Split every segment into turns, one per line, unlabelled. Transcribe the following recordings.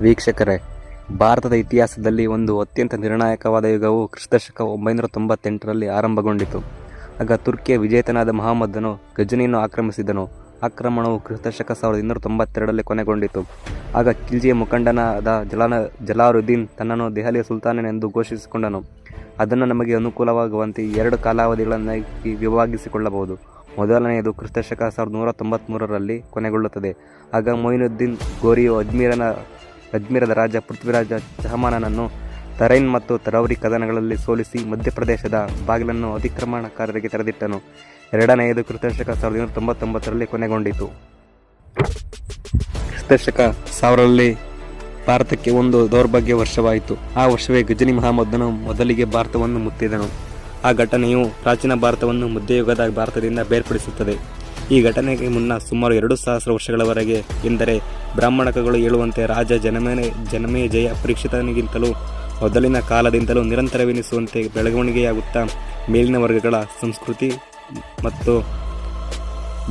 ವೀಕ್ಷಕರೇ, ಭಾರತದ ಇತಿಹಾಸದಲ್ಲಿ ಒಂದು ಅತ್ಯಂತ ನಿರ್ಣಾಯಕವಾದ ಯುಗವು ಕ್ರಿಸ್ತಶಕ ಒಂಬೈನೂರ ತೊಂಬತ್ತೆಂಟರಲ್ಲಿ ಆರಂಭಗೊಂಡಿತು. ಆಗ ತುರ್ಕಿಯ ವಿಜೇತನಾದ ಮಹಮ್ಮದನು ಗಜನಿಯನ್ನು ಆಕ್ರಮಿಸಿದನು. ಆಕ್ರಮಣವು ಕ್ರಿಸ್ತಶಕ ಸಾವಿರದ ಇನ್ನೂರ ತೊಂಬತ್ತೆರಡರಲ್ಲಿ ಕೊನೆಗೊಂಡಿತು. ಆಗ ಖಿಲ್ಜಿಯ ಮುಖಂಡನಾದ ಜಲಾನ ಜಲಾರುದ್ದೀನ್ ತನ್ನನ್ನು ದೆಹಲಿಯ ಸುಲ್ತಾನನೆಂದು ಘೋಷಿಸಿಕೊಂಡನು. ಅದನ್ನು ನಮಗೆ ಅನುಕೂಲವಾಗುವಂತೆ ಎರಡು ಕಾಲಾವಧಿಗಳನ್ನಾಗಿ ವಿಭಾಗಿಸಿಕೊಳ್ಳಬಹುದು. ಮೊದಲನೆಯದು ಕ್ರಿಸ್ತಶಕ ಸಾವಿರದ ನೂರ ತೊಂಬತ್ತ್ಮೂರರಲ್ಲಿ ಕೊನೆಗೊಳ್ಳುತ್ತದೆ. ಆಗ ಮೊಯಿನುದ್ದೀನ್ ಗೋರಿಯು ಅಜ್ಮೀರನ ಅಜ್ಮೀರದ ರಾಜ ಪೃಥ್ವಿರಾಜ ಚಹಮಾನನನ್ನು ತರೈನ್ ಮತ್ತು ತರೌರಿ ಕದನಗಳಲ್ಲಿ ಸೋಲಿಸಿ ಮಧ್ಯಪ್ರದೇಶದ ಬಾಗಿಲನ್ನು ಅತಿಕ್ರಮಣಕಾರರಿಗೆ ತೆರೆದಿಟ್ಟನು. ಎರಡನೆಯದು ಕ್ರಿಸ್ತಶಕ ಸಾವಿರದ ಇನ್ನೂರ ತೊಂಬತ್ತೊಂಬತ್ತರಲ್ಲಿ ಕೊನೆಗೊಂಡಿತು. ಕ್ರಿಸ್ತಶಕ ಸಾವಿರರಲ್ಲಿ ಭಾರತಕ್ಕೆ ಒಂದು ದೌರ್ಭಾಗ್ಯ ವರ್ಷವಾಯಿತು. ಆ ವರ್ಷವೇ ಗಜನಿ ಮಹಮ್ಮದನು ಮೊದಲಿಗೆ ಭಾರತವನ್ನು ಮುತ್ತಿದನು. ಆ ಘಟನೆಯು ಪ್ರಾಚೀನ ಭಾರತವನ್ನು ಮಧ್ಯಯುಗದ ಭಾರತದಿಂದ ಬೇರ್ಪಡಿಸುತ್ತದೆ. ಈ ಘಟನೆಗೆ ಮುನ್ನ ಸುಮಾರು ಎರಡು ಸಹಸ್ರ ವರ್ಷಗಳವರೆಗೆ ಎಂದರೆ ಬ್ರಾಹ್ಮಣಕಗಳು ಹೇಳುವಂತೆ ರಾಜ ಜನಮೇನೆ ಜನಮೇಜಯ ಪರೀಕ್ಷಿತನಿಗಿಂತಲೂ ಮೊದಲಿನ ಕಾಲದಿಂದಲೂ ನಿರಂತರವೆನಿಸುವಂತೆ ಬೆಳವಣಿಗೆಯಾಗುತ್ತಾ ಮೇಲಿನ ವರ್ಗಗಳ ಸಂಸ್ಕೃತಿ ಮತ್ತು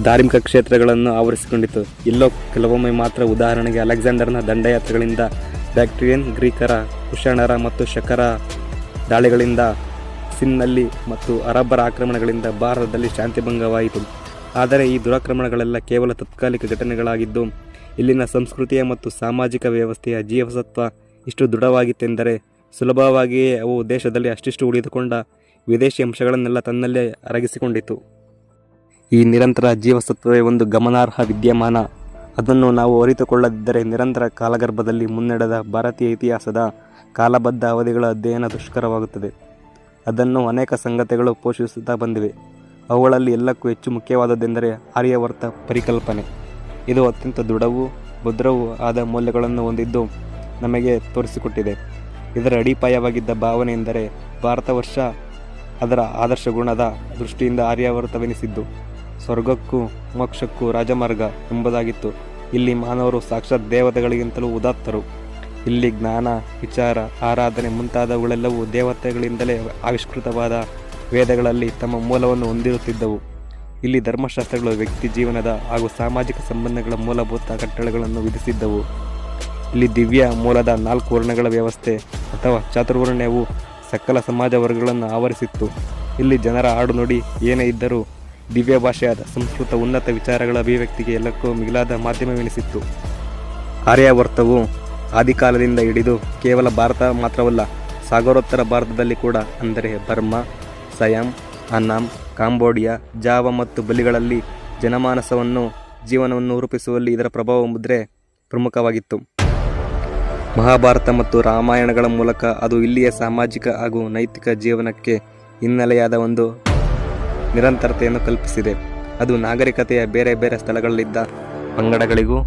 ಧಾರ್ಮಿಕ ಕ್ಷೇತ್ರಗಳನ್ನು ಆವರಿಸಿಕೊಂಡಿತು. ಇಲ್ಲೋ ಕೆಲವೊಮ್ಮೆ ಮಾತ್ರ ಉದಾಹರಣೆಗೆ ಅಲೆಕ್ಸಾಂಡರ್ನ ದಂಡಯಾತ್ರೆಗಳಿಂದ ಬ್ಯಾಕ್ಟೀರಿಯನ್, ಗ್ರೀಕರ, ಕುಶಾಣರ ಮತ್ತು ಶಕರ ದಾಳಿಗಳಿಂದ ಸಿನ್ನಲ್ಲಿ ಮತ್ತು ಅರಬ್ಬರ ಆಕ್ರಮಣಗಳಿಂದ ಭಾರತದಲ್ಲಿ ಶಾಂತಿಭಂಗವಾಯಿತು ಆದರೆ ಈ ದುರಾಕ್ರಮಣಗಳೆಲ್ಲ ಕೇವಲ ತಾತ್ಕಾಲಿಕ ಘಟನೆಗಳಾಗಿದ್ದು, ಇಲ್ಲಿನ ಸಂಸ್ಕೃತಿಯ ಮತ್ತು ಸಾಮಾಜಿಕ ವ್ಯವಸ್ಥೆಯ ಜೀವಸತ್ವ ಇಷ್ಟು ದೃಢವಾಗಿತ್ತೆಂದರೆ ಸುಲಭವಾಗಿಯೇ ಅವು ದೇಶದಲ್ಲಿ ಅಷ್ಟಿಷ್ಟು ಉಳಿದುಕೊಂಡ ವಿದೇಶಿ ಅಂಶಗಳನ್ನೆಲ್ಲ ತನ್ನಲ್ಲೇ ಅರಗಿಸಿಕೊಂಡಿತು. ಈ ನಿರಂತರ ಜೀವಸತ್ವವೇ ಒಂದು ಗಮನಾರ್ಹ ವಿದ್ಯಮಾನ. ಅದನ್ನು ನಾವು ಅರಿತುಕೊಳ್ಳದಿದ್ದರೆ ನಿರಂತರ ಕಾಲಗರ್ಭದಲ್ಲಿ ಮುನ್ನಡೆದ ಭಾರತೀಯ ಇತಿಹಾಸದ ಕಾಲಬದ್ಧ ಅವಧಿಗಳ ಅಧ್ಯಯನ ದುಷ್ಕರವಾಗುತ್ತದೆ. ಅದನ್ನು ಅನೇಕ ಸಂಗತಿಗಳು ಪೋಷಿಸುತ್ತಾ ಬಂದಿವೆ. ಅವುಗಳಲ್ಲಿ ಎಲ್ಲಕ್ಕೂ ಹೆಚ್ಚು ಮುಖ್ಯವಾದದ್ದೆಂದರೆ ಆರ್ಯವರ್ತ ಪರಿಕಲ್ಪನೆ. ಇದು ಅತ್ಯಂತ ದೃಢವೂ ಭದ್ರವೂ ಆದ ಮೌಲ್ಯಗಳನ್ನು ಹೊಂದಿದ್ದು ನಮಗೆ ತೋರಿಸಿಕೊಟ್ಟಿದೆ. ಇದರ ಅಡಿಪಾಯವಾಗಿದ್ದ ಭಾವನೆ ಎಂದರೆ ಭಾರತ ವರ್ಷ ಅದರ ಆದರ್ಶ ಗುಣದ ದೃಷ್ಟಿಯಿಂದ ಆರ್ಯಾವರ್ತವೆನಿಸಿದ್ದು. ಸ್ವರ್ಗಕ್ಕೂ ಮೋಕ್ಷಕ್ಕೂ ರಾಜಮಾರ್ಗ ಎಂಬುದಾಗಿತ್ತು. ಇಲ್ಲಿ ಮಾನವರು ಸಾಕ್ಷಾತ್ ದೇವತೆಗಳಿಗಿಂತಲೂ ಉದಾತ್ತರು. ಇಲ್ಲಿ ಜ್ಞಾನ, ವಿಚಾರ, ಆರಾಧನೆ ಮುಂತಾದವುಗಳೆಲ್ಲವೂ ದೇವತೆಗಳಿಂದಲೇ ಆವಿಷ್ಕೃತವಾದ ವೇದಗಳಲ್ಲಿ ತಮ್ಮ ಮೂಲವನ್ನು ಹೊಂದಿರುತ್ತಿದ್ದವು. ಇಲ್ಲಿ ಧರ್ಮಶಾಸ್ತ್ರಗಳು ವ್ಯಕ್ತಿ ಜೀವನದ ಹಾಗೂ ಸಾಮಾಜಿಕ ಸಂಬಂಧಗಳ ಮೂಲಭೂತ ಕಟ್ಟಳೆಗಳನ್ನು ವಿಧಿಸಿದ್ದವು. ಇಲ್ಲಿ ದಿವ್ಯ ಮೂಲದ ನಾಲ್ಕು ವರ್ಣಗಳ ವ್ಯವಸ್ಥೆ ಅಥವಾ ಚಾತುರ್ವರ್ಣ್ಯವು ಸಕಲ ಸಮಾಜ ವರ್ಗಗಳನ್ನು ಆವರಿಸಿತ್ತು. ಇಲ್ಲಿ ಜನರ ಆಡುನುಡಿ ಏನೇ ಇದ್ದರೂ ದಿವ್ಯ ಭಾಷೆಯಾದ ಸಂಸ್ಕೃತ ಉನ್ನತ ವಿಚಾರಗಳ ಅಭಿವ್ಯಕ್ತಿಗೆ ಎಲ್ಲಕ್ಕೂ ಮಿಗಿಲಾದ ಮಾಧ್ಯಮವೆನಿಸಿತ್ತು. ಆರ್ಯಾವರ್ತವು ಆದಿಕಾಲದಿಂದ ಹಿಡಿದು ಕೇವಲ ಭಾರತ ಮಾತ್ರವಲ್ಲ, ಸಾಗರೋತ್ತರ ಭಾರತದಲ್ಲಿ ಕೂಡ, ಅಂದರೆ ಬರ್ಮಾ ಸಯಾಮ್, ಅನ್ನಾಮ್, ಕಾಂಬೋಡಿಯಾ, ಜಾವ ಮತ್ತು ಬಲಿಗಳಲ್ಲಿ ಜನಮಾನಸವನ್ನು, ಜೀವನವನ್ನು ರೂಪಿಸುವಲ್ಲಿ ಇದರ ಪ್ರಭಾವ ಮುದ್ರೆ ಪ್ರಮುಖವಾಗಿತ್ತು. ಮಹಾಭಾರತ ಮತ್ತು ರಾಮಾಯಣಗಳ ಮೂಲಕ ಅದು ಇಲ್ಲಿಯ ಸಾಮಾಜಿಕ ಹಾಗೂ ನೈತಿಕ ಜೀವನಕ್ಕೆ ಹಿನ್ನೆಲೆಯಾದ ಒಂದು ನಿರಂತರತೆಯನ್ನು ಕಲ್ಪಿಸಿದೆ. ಅದು ನಾಗರಿಕತೆಯ ಬೇರೆ ಬೇರೆ ಸ್ಥಳಗಳಲ್ಲಿದ್ದ ಪಂಗಡಗಳಿಗೂ,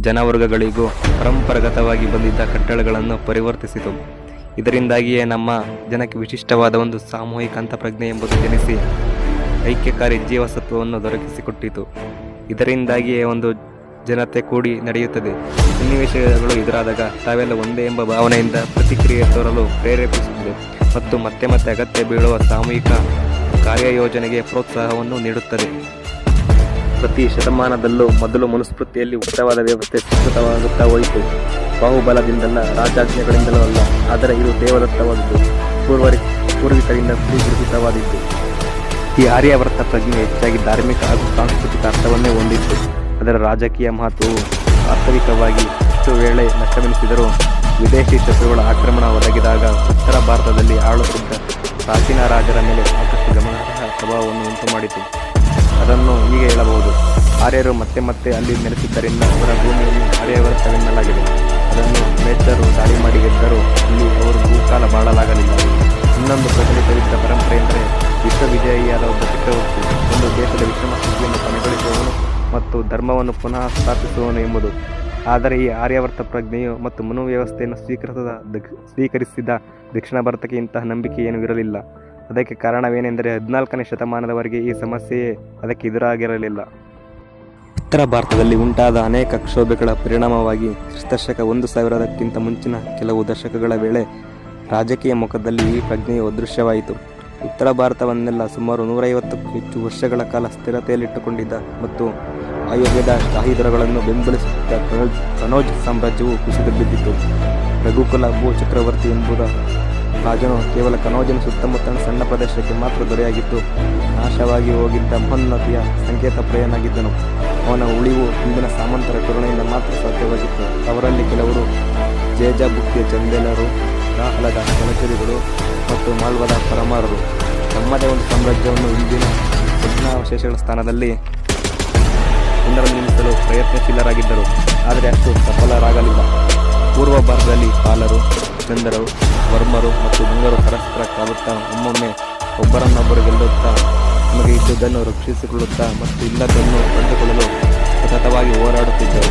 ಜನವರ್ಗಗಳಿಗೂ ಪರಂಪರಾಗತವಾಗಿ ಬಂದಿದ್ದ ಕಟ್ಟಡಗಳನ್ನು ಪರಿವರ್ತಿಸಿತು. ಇದರಿಂದಾಗಿಯೇ ನಮ್ಮ ಜನಕ್ಕೆ ವಿಶಿಷ್ಟವಾದ ಒಂದು ಸಾಮೂಹಿಕ ಅಂತಃಪ್ರಜ್ಞೆ ಎಂಬುದು ಜನಿಸಿ ಐಕ್ಯಕಾರಿ ಜೀವಸತ್ವವನ್ನು ದೊರಕಿಸಿಕೊಟ್ಟಿತು. ಇದರಿಂದಾಗಿಯೇ ಒಂದು ಜನತೆ ಕೂಡಿ ನಡೆಯುತ್ತದೆ. ಸನ್ನಿವೇಶಗಳು ಎದುರಾದಾಗ ತಾವೆಲ್ಲ ಒಂದೇ ಎಂಬ ಭಾವನೆಯಿಂದ ಪ್ರತಿಕ್ರಿಯೆ ತೋರಲು ಪ್ರೇರೇಪಿಸುತ್ತದೆ ಮತ್ತು ಮತ್ತೆ ಮತ್ತೆ ಅಗತ್ಯ ಬೀಳುವ ಸಾಮೂಹಿಕ ಕಾರ್ಯಯೋಜನೆಗೆ ಪ್ರೋತ್ಸಾಹವನ್ನು ನೀಡುತ್ತದೆ. ಪ್ರತಿ ಶತಮಾನದಲ್ಲೂ ಮೊದಲು ಮನುಸ್ಮೃತಿಯಲ್ಲಿ ಉತ್ತಮವಾದ ವ್ಯವಸ್ಥೆ ಸುಸ್ಕೃತವಾಗುತ್ತಾ ಹೋಯಿತು ಬಾಹುಬಲದಿಂದಲ್ಲ, ರಾಜಾಜ್ಞೆಗಳಿಂದಲೂ ಅಲ್ಲ, ಆದರೆ ಇದು ದೇವದತ್ತವಾದದ್ದು ಪೂರ್ವರಿ, ಪೂರ್ವಿಕರಿಂದ ಸ್ವೀಕೃತವಾದಿದ್ದು ಈ ಆರ್ಯವರ್ತ ಪ್ರಜ್ಞೆ ಹೆಚ್ಚಾಗಿ ಧಾರ್ಮಿಕ ಹಾಗೂ ಸಾಂಸ್ಕೃತಿಕ ಅರ್ಥವನ್ನೇ ಹೊಂದಿತ್ತು. ಅದರ ರಾಜಕೀಯ ಮಹತ್ವವು ವಾಸ್ತವಿಕವಾಗಿ ಹೆಚ್ಚು ವೇಳೆ ನಷ್ಟವೆನಿಸಿದರೂ ವಿದೇಶಿ ಶತ್ರುಗಳ ಆಕ್ರಮಣ ಒದಗಿದಾಗ ಉತ್ತರ ಭಾರತದಲ್ಲಿ ಆಳುತ್ತಿದ್ದ ಪ್ರಾಚೀನ ರಾಜರ ಮೇಲೆ ಸಾಕಷ್ಟು ಗಮನಾರ್ಹ ಪ್ರಭಾವವನ್ನು ಉಂಟುಮಾಡಿತು. ಅದನ್ನು ಹೀಗೆ ಹೇಳಬಹುದು. ಆರ್ಯರು ಮತ್ತೆ ಮತ್ತೆ ಅಲ್ಲಿ ನೆಲೆಸಿದ್ದರಿಂದ ಅವರ ಭೂಮಿಯನ್ನು ಆರ್ಯವರ್ತವೆನ್ನಲಾಗಿದೆ ಅದನ್ನು ಮೇಜರು ದಾಳಿ ಮಾಡಿ ಗೆದ್ದರೂ ಇಲ್ಲಿ ಅವರು ಭೂಕಾಲ ಬಾಳಲಾಗಲಿಲ್ಲ. ಇನ್ನೊಂದು ಪ್ರಚಲಿತವಿದ್ದ ಪರಂಪರೆ ಎಂದರೆ ವಿಶ್ವವಿಜಯಿಯಾದ ಒಬ್ಬ ಚಕ್ರವರ್ತಿ ಒಂದು ದೇಶದ ವಿಶ್ರಮ ಸ್ಥಿತಿಯನ್ನು ಕೊನೆಗೊಳಿಸುವವನು ಮತ್ತು ಧರ್ಮವನ್ನು ಪುನಃ ಸ್ಥಾಪಿಸುವವನು ಎಂಬುದು. ಆದರೆ ಈ ಆರ್ಯವರ್ತ ಪ್ರಜ್ಞೆಯು ಮತ್ತು ಮನೋವ್ಯವಸ್ಥೆಯನ್ನು ಸ್ವೀಕರಿಸಿದ ದಕ್ಷಿಣ ಭಾರತಕ್ಕೆ ಇಂತಹ ನಂಬಿಕೆ ಏನೂ ಇರಲಿಲ್ಲ. ಅದಕ್ಕೆ ಕಾರಣವೇನೆಂದರೆ ಹದಿನಾಲ್ಕನೇ ಶತಮಾನದವರೆಗೆ ಈ ಸಮಸ್ಯೆಯೇ ಅದಕ್ಕೆ ಎದುರಾಗಿರಲಿಲ್ಲ. ಉತ್ತರ ಭಾರತದಲ್ಲಿ ಉಂಟಾದ ಅನೇಕ ಕ್ಷೋಭೆಗಳ ಪರಿಣಾಮವಾಗಿ ಕ್ರಿಸ್ತಶಕ ಒಂದು ಸಾವಿರದಕ್ಕಿಂತ ಮುಂಚಿನ ಕೆಲವು ದಶಕಗಳ ವೇಳೆ ರಾಜಕೀಯ ಮುಖದಲ್ಲಿ ಈ ಪ್ರಜ್ಞೆಯು ಅದೃಶ್ಯವಾಯಿತು. ಉತ್ತರ ಭಾರತವನ್ನೆಲ್ಲ ಸುಮಾರು ನೂರೈವತ್ತಕ್ಕೂ ಹೆಚ್ಚು ವರ್ಷಗಳ ಕಾಲ ಸ್ಥಿರತೆಯಲ್ಲಿಟ್ಟುಕೊಂಡಿದ್ದ ಮತ್ತು ಆಯೋಗದ ಶಾಹಿದರಗಳನ್ನು ಬೆಂಬಲಿಸುತ್ತಿದ್ದ ಕನೋಜ್ ಕನೋಜ್ ಸಾಮ್ರಾಜ್ಯವು ಕುಸಿದು ಬಿದ್ದಿತು ರಘುಕುಲ ಭೂ ಚಕ್ರವರ್ತಿ ಎಂಬುದ ರಾಜನು ಕೇವಲ ಕನೋಜನ ಸುತ್ತಮುತ್ತಲಿನ ಸಣ್ಣ ಪ್ರದೇಶಕ್ಕೆ ಮಾತ್ರ ದೊರೆಯಾಗಿತ್ತು. ನಾಶವಾಗಿ ಹೋಗಿದ್ದ ಮಹೋನ್ನತಿಯ ಸಂಕೇತ ಪ್ರಿಯನಾಗಿದ್ದನು. ಅವನ ಉಳಿವು ಹಿಂದಿನ ಸಾಮಂತರ ಕರುಣೆಯಿಂದ ಮಾತ್ರ ಸಾಧ್ಯವಾಗಿತ್ತು. ಅವರಲ್ಲಿ ಕೆಲವರು ಜೇಜಾಬುಕ್ತಿಯ ಚಂದೇಲರು, ರಾಹಲದ ಕಲಚರಿಗಳು ಮತ್ತು ಮಾಲ್ವದ ಪರಮಾರರು. ತಮ್ಮದೇ ಒಂದು ಸಾಮ್ರಾಜ್ಯವನ್ನು ಇಂದಿನ ಯಜ್ಞಾವಶೇಷಗಳ ಸ್ಥಾನದಲ್ಲಿ ಪುನರ್ನಿರ್ಮಿಸಲು ಪ್ರಯತ್ನಶೀಲರಾಗಿದ್ದರು. ಆದರೆ ಅಷ್ಟು ಸಫಲರಾಗಲಿಲ್ಲ. ಪೂರ್ವ ಭಾರತದಲ್ಲಿ ಪಾಲರು ಚಂದರು ವರ್ಮರು ಮತ್ತು ಗಂಗರು ಪರಸ್ಪರ ಕಾಲುತ್ತಾ ಒಮ್ಮೊಮ್ಮೆ ಒಬ್ಬರನ್ನೊಬ್ಬರು ಗೆಲ್ಲುತ್ತಾ ನಮಗೆ ಇದ್ದುದನ್ನು ರಕ್ಷಿಸಿಕೊಳ್ಳುತ್ತಾ ಮತ್ತು ಇಲ್ಲದನ್ನು ಕಂಡುಕೊಳ್ಳಲು ಸತತವಾಗಿ ಹೋರಾಡುತ್ತಿದ್ದರು.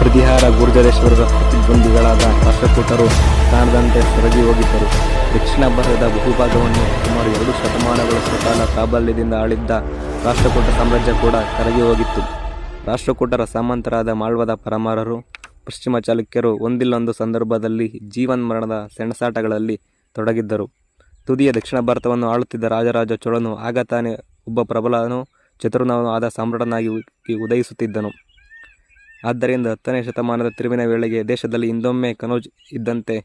ಪ್ರತಿಹಾರ ಗುರ್ಜರೇಶ್ವರರ ಪ್ರತಿದ್ವಂದಿಗಳಾದ ರಾಷ್ಟ್ರಕೂಟರು ಕಾಣದಂತೆ ಸರಗಿ ಹೋಗಿದ್ದರು. ದಕ್ಷಿಣ ಭಾರತದ ಬಹುಭಾಗವನ್ನು ಸುಮಾರು ಎರಡು ಶತಮಾನಗಳಷ್ಟು ಕಾಲ ಪ್ರಾಬಲ್ಯದಿಂದ ಆಳಿದ್ದ ರಾಷ್ಟ್ರಕೂಟ ಸಾಮ್ರಾಜ್ಯ ಕೂಡ ಕರಗಿ ಹೋಗಿತ್ತು. ರಾಷ್ಟ್ರಕೂಟರ ಸಾಮಂತರಾದ ಮಾಳ್ವದ ಪರಮಾರರು ಪಶ್ಚಿಮ ಚಾಲುಕ್ಯರು ಒಂದಿಲ್ಲೊಂದು ಸಂದರ್ಭದಲ್ಲಿ ಜೀವನ್ಮರಣದ ಸೆಣಸಾಟಗಳಲ್ಲಿ ತೊಡಗಿದ್ದರು. ತುದಿಯ ದಕ್ಷಿಣ ಭಾರತವನ್ನು ಆಳುತ್ತಿದ್ದ ರಾಜರಾಜ ಚೋಳನು ಆಗ ತಾನೇ ಒಬ್ಬ ಪ್ರಬಲನೂ ಚತುರ್ನವನು ಆದ ಸಾಮ್ರಾಟನಾಗಿ ಉದಯಿಸುತ್ತಿದ್ದನು. ಆದ್ದರಿಂದ ಹತ್ತನೇ ಶತಮಾನದ ತಿರುವಿನ ವೇಳೆಗೆ ದೇಶದಲ್ಲಿ ಇಂದೊಮ್ಮೆ ಕನೋಜ್ ಇದ್ದಂತೆ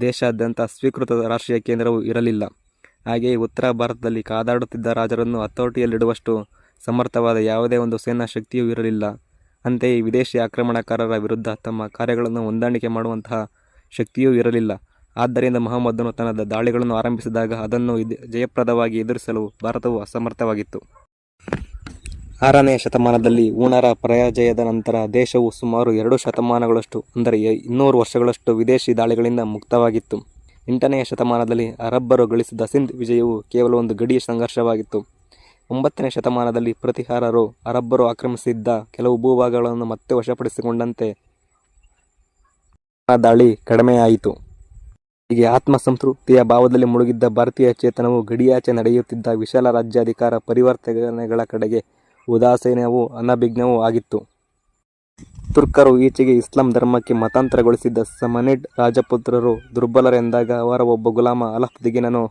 ದೇಶಾದ್ಯಂತ ಸ್ವೀಕೃತ ರಾಷ್ಟ್ರೀಯ ಕೇಂದ್ರವು ಇರಲಿಲ್ಲ. ಹಾಗೆಯೇ ಉತ್ತರ ಭಾರತದಲ್ಲಿ ಕಾದಾಡುತ್ತಿದ್ದ ರಾಜರನ್ನು ಹತೋಟಿಯಲ್ಲಿಡುವಷ್ಟು ಸಮರ್ಥವಾದ ಯಾವುದೇ ಒಂದು ಸೇನಾ ಶಕ್ತಿಯೂ ಇರಲಿಲ್ಲ. ಅಂತೆಯೇ ವಿದೇಶಿ ಆಕ್ರಮಣಕಾರರ ವಿರುದ್ಧ ತಮ್ಮ ಕಾರ್ಯಗಳನ್ನು ಹೊಂದಾಣಿಕೆ ಮಾಡುವಂತಹ ಶಕ್ತಿಯೂ ಇರಲಿಲ್ಲ. ಆದ್ದರಿಂದ ಮಹಮ್ಮದನು ತನ್ನ ದಾಳಿಗಳನ್ನು ಆರಂಭಿಸಿದಾಗ ಅದನ್ನು ಜಯಪ್ರದವಾಗಿ ಎದುರಿಸಲು ಭಾರತವು ಅಸಮರ್ಥವಾಗಿತ್ತು. ಆರನೇ ಶತಮಾನದಲ್ಲಿ ಊಣರ ಪರಾಜಯದ ನಂತರ ದೇಶವು ಸುಮಾರು ಎರಡು ಶತಮಾನಗಳಷ್ಟು, ಅಂದರೆ ಇನ್ನೂರು ವರ್ಷಗಳಷ್ಟು ವಿದೇಶಿ ದಾಳಿಗಳಿಂದ ಮುಕ್ತವಾಗಿತ್ತು. ಎಂಟನೆಯ ಶತಮಾನದಲ್ಲಿ ಅರಬ್ಬರು ಗಳಿಸಿದ ಸಿಂಧ್ ವಿಜಯವು ಕೇವಲ ಒಂದು ಗಡಿಯ ಸಂಘರ್ಷವಾಗಿತ್ತು. ಒಂಬತ್ತನೇ ಶತಮಾನದಲ್ಲಿ ಪ್ರತಿಹಾರರು ಅರಬ್ಬರು ಆಕ್ರಮಿಸಿದ್ದ ಕೆಲವು ಭೂಭಾಗಗಳನ್ನು ಮತ್ತೆ ವಶಪಡಿಸಿಕೊಂಡಂತೆ ದಾಳಿ ಕಡಿಮೆಯಾಯಿತು. ಹೀಗೆ ಆತ್ಮಸಂತೃಪ್ತಿಯ ಭಾವದಲ್ಲಿ ಮುಳುಗಿದ್ದ ಭಾರತೀಯ ಚೇತನವು ಗಡಿಯಾಚೆ ನಡೆಯುತ್ತಿದ್ದ ವಿಶಾಲ ರಾಜ್ಯಾಧಿಕಾರ ಪರಿವರ್ತನೆಗಳ ಕಡೆಗೆ ಉದಾಸೀನವೂ ಅನಭಿಜ್ಞವೂ ಆಗಿತ್ತು. ತುರ್ಕರು ಈಚೆಗೆ ಇಸ್ಲಾಂ ಧರ್ಮಕ್ಕೆ ಮತಾಂತರಗೊಳಿಸಿದ್ದ ಸಮನಿಡ್ ರಾಜಪುತ್ರರು ದುರ್ಬಲರೆಂದಾಗ ಅವರ ಒಬ್ಬ ಗುಲಾಮ ಅಲಫ್ ದಿಗಿನನು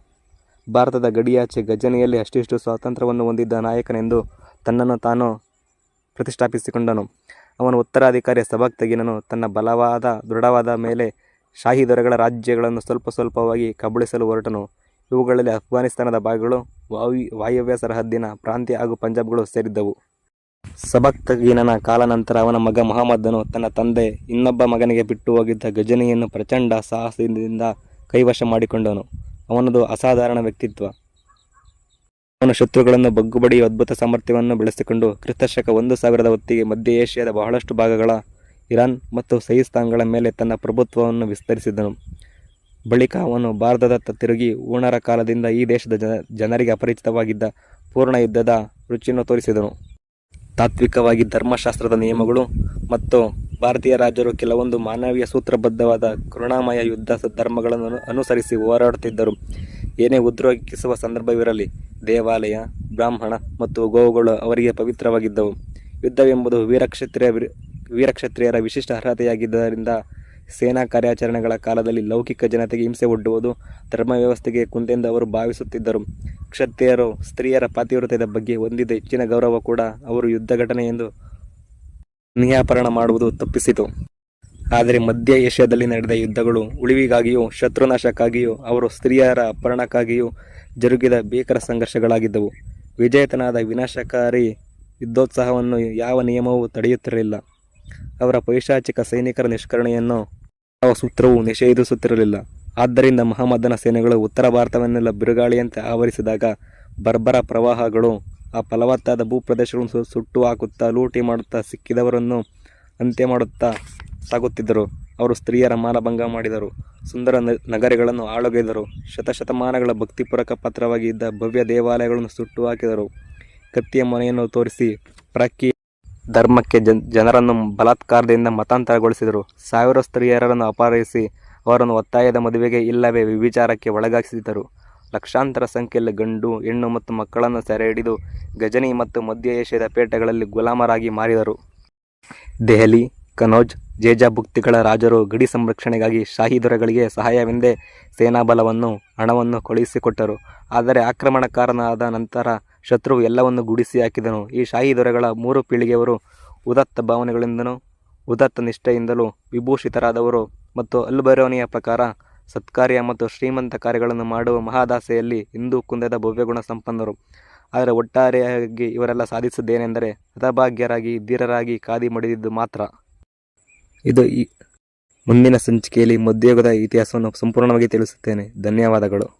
ಭಾರತದ ಗಡಿಯಾಚೆ ಗಜನೆಯಲ್ಲಿ ಅಷ್ಟಿಷ್ಟು ಸ್ವಾತಂತ್ರ್ಯವನ್ನು ಹೊಂದಿದ್ದ ನಾಯಕನೆಂದು ತನ್ನನ್ನು ತಾನು ಪ್ರತಿಷ್ಠಾಪಿಸಿಕೊಂಡನು. ಅವನ ಉತ್ತರಾಧಿಕಾರಿ ಸಬಕ್ ತಗಿನನು ತನ್ನ ಬಲವಾದ, ದೃಢವಾದ ಮೇಲೆ ಶಾಹಿ ದೊರೆಗಳ ರಾಜ್ಯಗಳನ್ನು ಸ್ವಲ್ಪ ಸ್ವಲ್ಪವಾಗಿ ಕಬಳಿಸಲು ಹೊರಟನು. ಇವುಗಳಲ್ಲಿ ಅಫ್ಘಾನಿಸ್ತಾನದ ಭಾಗಗಳು, ವಾಯು ವಾಯವ್ಯ ಸರಹದ್ದಿನ ಪ್ರಾಂತ್ಯ ಹಾಗೂ ಪಂಜಾಬ್ಗಳು ಸೇರಿದ್ದವು. ಸಬಕ್ತಗೀನನ ಕಾಲಾನಂತರ ಅವನ ಮಗ ಮಹಮ್ಮದನು ತನ್ನ ತಂದೆ, ಇನ್ನೊಬ್ಬ ಮಗನಿಗೆ ಬಿಟ್ಟು ಹೋಗಿದ್ದ ಗಜನಿಯನ್ನು ಪ್ರಚಂಡ ಸಾಹಸದಿಂದ ಕೈವಶ ಮಾಡಿಕೊಂಡನು. ಅವನದು ಅಸಾಧಾರಣ ವ್ಯಕ್ತಿತ್ವ. ಅವನ ಶತ್ರುಗಳನ್ನು ಬಗ್ಗುಬಡಿಯ ಅದ್ಭುತ ಸಾಮರ್ಥ್ಯವನ್ನು ಬೆಳೆಸಿಕೊಂಡು ಕ್ರಿಸ್ತಶಕ ಒಂದು ಸಾವಿರದ ಹೊತ್ತಿಗೆ ಮಧ್ಯ ಏಷ್ಯಾದ ಬಹಳಷ್ಟು ಭಾಗಗಳ ಇರಾನ್ ಮತ್ತು ಸೈಸ್ತಾನ್ಗಳ ಮೇಲೆ ತನ್ನ ಪ್ರಭುತ್ವವನ್ನು ವಿಸ್ತರಿಸಿದನು. ಬಳಿಕ ಅವನು ಭಾರತದತ್ತ ತಿರುಗಿ ಉಣರ ಕಾಲದಿಂದ ಈ ದೇಶದ ಜನ, ಜನರಿಗೆ ಅಪರಿಚಿತವಾಗಿದ್ದ ಪೂರ್ಣ ಯುದ್ಧದ ರುಚಿಯನ್ನು ತೋರಿಸಿದನು. ತಾತ್ವಿಕವಾಗಿ ಧರ್ಮಶಾಸ್ತ್ರದ ನಿಯಮಗಳು ಮತ್ತು ಭಾರತೀಯ ರಾಜರು ಕೆಲವೊಂದು ಮಾನವೀಯ ಸೂತ್ರಬದ್ಧವಾದ ಕರುಣಾಮಯ ಯುದ್ಧ ಧರ್ಮಗಳನ್ನು ಅನುಸರಿಸಿ ಹೋರಾಡುತ್ತಿದ್ದರು. ಏನೇ ಉದ್ರೋಗಿಸುವ ಸಂದರ್ಭವಿರಲಿ, ದೇವಾಲಯ, ಬ್ರಾಹ್ಮಣ ಮತ್ತು ಗೋವುಗಳು ಅವರಿಗೆ ಪವಿತ್ರವಾಗಿದ್ದವು. ಯುದ್ಧವೆಂಬುದು ವೀರಕ್ಷತ್ರಿಯ ವಿರ್- ವೀರಕ್ಷತ್ರಿಯರ ವಿಶಿಷ್ಟ ಅರ್ಹತೆಯಾಗಿದ್ದರಿಂದ ಸೇನಾ ಕಾರ್ಯಾಚರಣೆಗಳ ಕಾಲದಲ್ಲಿ ಲೌಕಿಕ ಜನತೆಗೆ ಹಿಂಸೆ ಒಡ್ಡುವುದು ಧರ್ಮ ವ್ಯವಸ್ಥೆಗೆ ಕುಂದೆಂದು ಅವರು ಭಾವಿಸುತ್ತಿದ್ದರು. ಕ್ಷತ್ರಿಯರು ಸ್ತ್ರೀಯರ ಪಾತಿವ್ರತ್ಯದ ಬಗ್ಗೆ ಹೊಂದಿದ ಹೆಚ್ಚಿನ ಗೌರವ ಕೂಡ ಅವರು ಯುದ್ಧ ಘಟನೆ ಎಂದು ನಿಯಾಪರಣ ಮಾಡುವುದು ತಪ್ಪಿಸಿತು. ಆದರೆ ಮಧ್ಯ ಏಷ್ಯಾದಲ್ಲಿ ನಡೆದ ಯುದ್ಧಗಳು ಉಳಿವಿಗಾಗಿಯೂ, ಶತ್ರುನಾಶಕ್ಕಾಗಿಯೂ, ಅವರು ಸ್ತ್ರೀಯರ ಅಪಹರಣಕ್ಕಾಗಿಯೂ ಜರುಗಿದ ಭೀಕರ ಸಂಘರ್ಷಗಳಾಗಿದ್ದವು. ವಿಜೇತನಾದ ವಿನಾಶಕಾರಿ ಯುದ್ಧೋತ್ಸಾಹವನ್ನು ಯಾವ ನಿಯಮವೂ ತಡೆಯುತ್ತಿರಲಿಲ್ಲ. ಅವರ ಪೈಶಾಚಿಕ ಸೈನಿಕರ ನಿಷ್ಕರಣೆಯನ್ನು ಯಾವ ಸೂತ್ರವೂ ನಿಷೇಧಿಸುತ್ತಿರಲಿಲ್ಲ. ಆದ್ದರಿಂದ ಮಹಮ್ಮದನ ಸೇನೆಗಳು ಉತ್ತರ ಭಾರತವನ್ನೆಲ್ಲ ಬಿರುಗಾಳಿಯಂತೆ ಆವರಿಸಿದಾಗ ಬರ್ಬರ ಪ್ರವಾಹಗಳು ಆ ಫಲವತ್ತಾದ ಭೂಪ್ರದೇಶಗಳನ್ನು ಸುಟ್ಟು ಹಾಕುತ್ತಾ, ಲೂಟಿ ಮಾಡುತ್ತಾ, ಸಿಕ್ಕಿದವರನ್ನು ಅಂತ್ಯ ಮಾಡುತ್ತಾ ಸಾಗುತ್ತಿದ್ದರು. ಅವರು ಸ್ತ್ರೀಯರ ಮಾನಭಂಗ ಮಾಡಿದರು. ಸುಂದರ ನಗರಗಳನ್ನು ಆಳುಗೈದರು. ಶತಶತಮಾನಗಳ ಭಕ್ತಿಪೂರಕ ಪಾತ್ರವಾಗಿ ಇದ್ದ ಭವ್ಯ ದೇವಾಲಯಗಳನ್ನು ಸುಟ್ಟು ಹಾಕಿದರು. ಕತ್ತಿಯ ಮನೆಯನ್ನು ತೋರಿಸಿ ಪ್ರಾಕಿ, ಧರ್ಮಕ್ಕೆ ಜನ್, ಜನರನ್ನು ಬಲಾತ್ಕಾರದಿಂದ ಮತಾಂತರಗೊಳಿಸಿದರು. ಸಾವಿರ ಸ್ತ್ರೀಯರನ್ನು ಅಪಹರಿಸಿ ಅವರನ್ನು ಒತ್ತಾಯದ ಮದುವೆಗೆ ಇಲ್ಲವೇ ವಿಚಾರಕ್ಕೆ ಒಳಗಾಗಿಸಿದರು. ಲಕ್ಷಾಂತರ ಸಂಖ್ಯೆಯಲ್ಲಿ ಗಂಡು, ಹೆಣ್ಣು ಮತ್ತು ಮಕ್ಕಳನ್ನು ಸೆರೆ ಹಿಡಿದು ಗಜನಿ ಮತ್ತು ಮಧ್ಯ ಏಷ್ಯಾದ ಪೇಟೆಗಳಲ್ಲಿ ಗುಲಾಮರಾಗಿ ಮಾರಿದರು. ದೆಹಲಿ, ಕನೌಜ್, ಜೇಜಾಭುಕ್ತಿಗಳ ರಾಜರು ಗಡಿ ಸಂರಕ್ಷಣೆಗಾಗಿ ಶಾಹಿ ದೊರೆಗಳಿಗೆ ಸಹಾಯವೆಂದೇ ಸೇನಾಬಲವನ್ನು, ಹಣವನ್ನು ಕಳುಹಿಸಿಕೊಟ್ಟರು. ಆದರೆ ಆಕ್ರಮಣಕಾರನಾದ ನಂತರ ಶತ್ರು ಎಲ್ಲವನ್ನು ಗುಡಿಸಿ ಹಾಕಿದನು. ಈ ಶಾಹಿ ದೊರೆಗಳ ಮೂರು ಪೀಳಿಗೆಯವರು ಉದತ್ತ ಭಾವನೆಗಳಿಂದಲೂ, ಉದತ್ತ ನಿಷ್ಠೆಯಿಂದಲೂ ವಿಭೂಷಿತರಾದವರು ಮತ್ತು ಅಲ್ಬರೋನಿಯ ಪ್ರಕಾರ ಸತ್ಕಾರ್ಯ ಮತ್ತು ಶ್ರೀಮಂತ ಕಾರ್ಯಗಳನ್ನು ಮಾಡುವ ಮಹಾದಾಸೆಯಲ್ಲಿ ಹಿಂದೂ ಕುಂದದ ಭವ್ಯಗುಣ ಸಂಪನ್ನರು. ಆದರೆ ಒಟ್ಟಾರೆಯಾಗಿ ಇವರೆಲ್ಲ ಸಾಧಿಸಿದ್ದೇನೆಂದರೆ ಹತಭಾಗ್ಯರಾಗಿ ಧೀರರಾಗಿ ಕಾದಿ ಮಡಿದಿದ್ದು ಮಾತ್ರ. ಇದು ಈ ಮುಂದಿನ ಸಂಚಿಕೆಯಲ್ಲಿ ಮಧ್ಯಯುಗದ ಇತಿಹಾಸವನ್ನು ಸಂಪೂರ್ಣವಾಗಿ ತಿಳಿಸುತ್ತೇನೆ. ಧನ್ಯವಾದಗಳು.